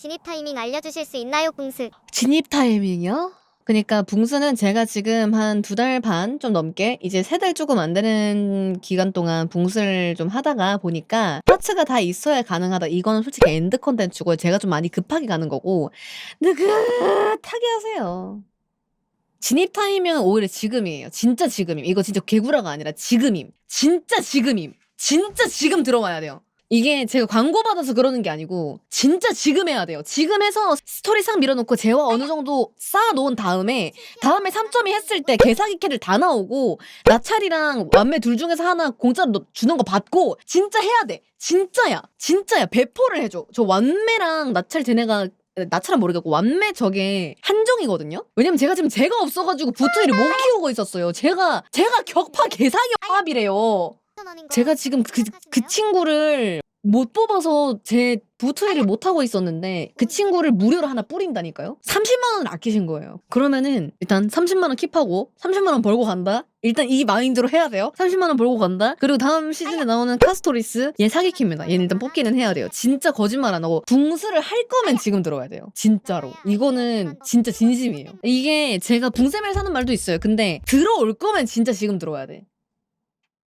진입 타이밍 알려주실 수 있나요, 붕스? 진입 타이밍이요? 그러니까 붕스는 제가 지금 한 두 달 반 좀 넘게 이제 세 달 조금 안 되는 기간 동안 붕스를 좀 하다가 보니까 파츠가 다 있어야 가능하다. 이거는 솔직히 엔드 컨텐츠고 제가 좀 많이 급하게 가는 거고 느긋하게 하세요. 진입 타이밍은 오히려 지금이에요. 진짜 지금임. 이거 진짜 개구라가 아니라 지금임. 진짜 지금임. 진짜 지금 들어와야 돼요. 이게 제가 광고 받아서 그러는 게 아니고 진짜 지금 해야 돼요. 지금 해서 스토리 상 밀어놓고 재화 어느 정도 쌓아놓은 다음에 다음에 3점이 했을 때 개사기 캐를 다 나오고 나찰이랑 완매 둘 중에서 하나 공짜로 너- 주는 거 받고 진짜 해야 돼. 진짜야. 진짜야. 배포를 해줘. 저 완매랑 나찰 쟤네가 나찰은 모르겠고 완매 저게 한정이거든요. 왜냐면 제가 지금 제가 없어가지고 부트일을 못 키우고 있었어요. 제가 제가 격파 개사기 합이래요. 제가 지금 그, 그 친구를 못 뽑아서 제 부트일을 못 하고 있었는데 그 친구를 무료로 하나 뿌린다니까요? 30만 원을 아끼신 거예요. 그러면은 일단 30만 원 킵하고 30만 원 벌고 간다. 일단 이 마인드로 해야 돼요. 30만 원 벌고 간다. 그리고 다음 시즌에 나오는 카스토리스 얘 사기킵니다. 얘는 일단 뽑기는 해야 돼요. 진짜 거짓말 안 하고 붕스를 할 거면 지금 들어야 돼요. 진짜로. 이거는 진짜 진심이에요. 이게 제가 붕세멜 사는 말도 있어요. 근데 들어올 거면 진짜 지금 들어와야 돼.